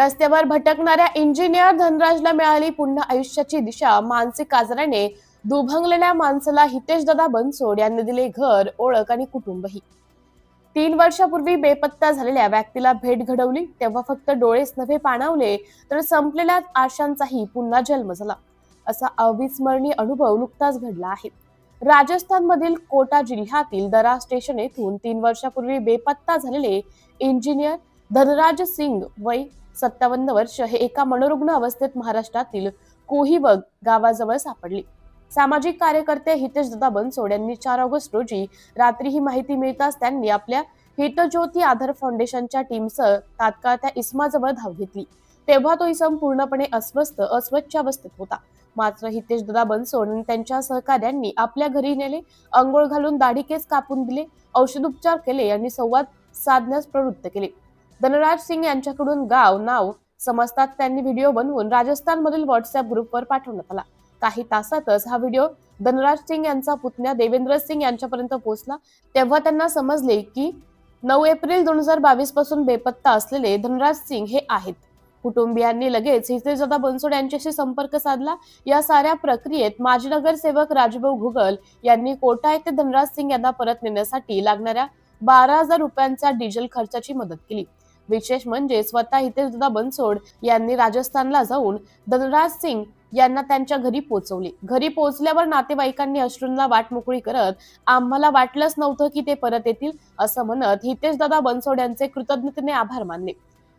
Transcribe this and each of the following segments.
रस्त्यावर भटकणाऱ्या इंजिनियर धनराजला मिळाली पुन्हा आयुष्याची दिशा. मानसिक आजाराने दुभंगलेल्या माणसाला हितेश दादा बनसोड यांनी दिले घर ओळख आणि कुटुंबही. तीन वर्षापूर्वी बेपत्ता झालेल्या व्यक्तीला भेट घडवली. तेव्हा फक्त डोळेच नव्हे पाणावले तर संपलेल्या आशांचाही पुन्हा जन्म झाला. असा अविस्मरणीय अनुभव नुकताच घडला आहे. राजस्थानमधील कोटा जिल्ह्यातील दरा स्टेशन येथून तीन वर्षापूर्वी बेपत्ता झालेले इंजिनियर धनराज सिंग वय सत्तावन्न वर्ष हे एका मनोरुग्ण अवस्थेत महाराष्ट्रातील कोहिवग गावाजवळ सापडले. सामाजिक कार्यकर्ते हितेश दादा बनसोड यांनी चार ऑगस्ट रोजी रात्री ही माहिती मिळताच त्यांनी आपल्या हितज्योती आधार फाउंडेशनच्या टीमसह तात्काळ त्या इस्माजवळ धाव घेतली. तेव्हा तो इसम पूर्णपणे अस्वस्थ अस्वच्छ अवस्थेत होता. मात्र हितेश दादा बनसोड आणि त्यांच्या सहकार्यांनी आपल्या घरी नेले अंघोळ घालून दाढी केस कापून दिले औषधोपचार केले आणि संवाद साधण्यास प्रवृत्त केले. धनराज सिंग यांच्याकडून गाव नाव समजतात. त्यांनी व्हिडिओ बनवून राजस्थानमधील व्हॉट्सअप ग्रुपवर पाठवण्यात आला. काही तासातच हा व्हिडिओ धनराज सिंग यांचा पुतण्या देवेंद्र सिंग यांच्यापर्यंत पोहोचला. तेव्हा त्यांना समजले की नऊ एप्रिल दोन हजार बावीसपासून बेपत्ता असलेले धनराज सिंग हे आहेत. कुटुंबियांनी लगेच हितेजदा बनसोड यांच्याशी संपर्क साधला. या साऱ्या प्रक्रियेत माजी नगरसेवक राजभाऊ घुगल यांनी कोटा येथे धनराज सिंग यांना परत नेण्यासाठी लागणाऱ्या बारा हजार रुपयांचा डिझेल खर्चाची मदत केली. विशेष म्हणजे स्वतः हितेशदादा बनसोड यांनी राजस्थानला जाऊन धनराज सिंग यांना त्यांच्या घरी पोहोचवले घरी पोहोचल्यावर नातेवाईकांनी अश्रूंना वाट मोकळी करत आम्हाला वाटलंच नव्हतं की ते परत येतील असं म्हणत हितेशदादा बनसोड यांचे कृतज्ञतेने आभार मानले.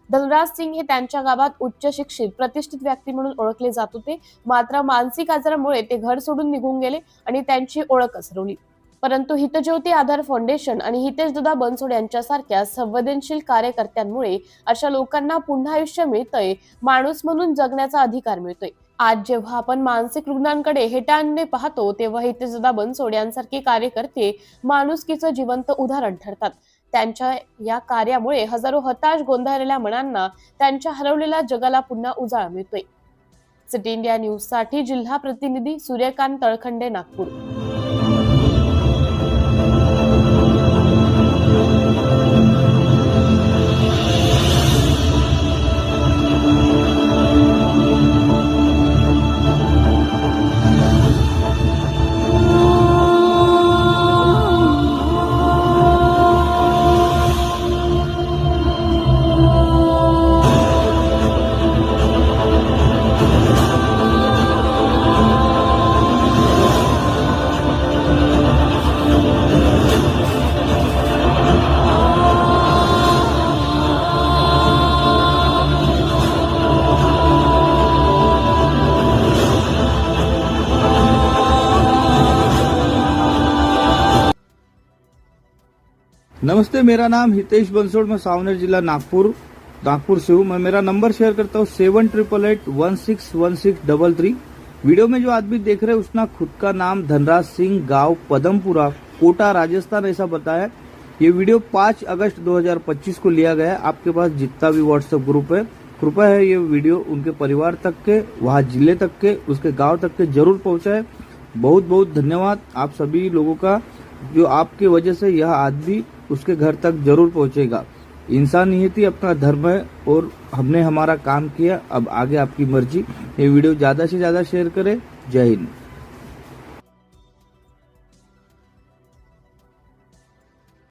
धनराज सिंग हे त्यांच्या गावात उच्च शिक्षित प्रतिष्ठित व्यक्ती म्हणून ओळखले जात होते. मात्र मानसिक आजारामुळे ते घर सोडून निघून गेले आणि त्यांची ओळख असरवली परंतु हितज्योती आधार फाउंडेशन आणि हितेश दुदा बनसोड यांच्यासारख्या संवेदनशील कार्यकर्त्यांमुळे अशा लोकांना पुन्हा आयुष्य मिळतंय माणूस म्हणून जगण्याचा अधिकार मिळतोय. आज जेव्हा आपण मानसिक रुग्णांकडे हेटाळणे पाहतो तेव्हा हितेशदा बनसोड यांसारखे कार्यकर्ते माणुसकीचं जिवंत उदाहरण ठरतात. त्यांच्या या कार्यामुळे हजारो हताश गोंधळलेल्या मनांना त्यांच्या हरवलेल्या जगाला पुन्हा उजाळा मिळतोय. सिटी इंडिया न्यूजसाठी जिल्हा प्रतिनिधी सूर्यकांत तळखंडे नागपूर. नमस्ते, मेरा नाम हितेश बंसोड़ मैं सावनेर जिला नागपुर नागपुर से हूँ। मैं मेरा नंबर शेयर करता हूँ seven triple eight one six one six double three. Video में जो आदमी देख रहे हैं, उसका खुद का नाम धनराज सिंह गाँव पदमपुरा, कोटा, राजस्थान, ऐसा बताया। ये वीडियो 5 अगस्त 2025 को लिया गया है। आपके पास जितना भी व्हाट्सएप ग्रुप है, कृपया है ये वीडियो उनके परिवार तक के, वहाँ ज़िले तक के, उसके गाँव तक के ज़रूर पहुँचाए। बहुत बहुत धन्यवाद आप सभी लोगों का। जो आपके वजह से यह आदमी उसके घर तक ज़रूर पहुंचेगा। इंसानियत ही अपना धर्म है और हमने हमारा काम किया। अब आगे आपकी मर्ज़ी। ये वीडियो ज़्यादा से ज़्यादा शेयर करें। जय हिंद।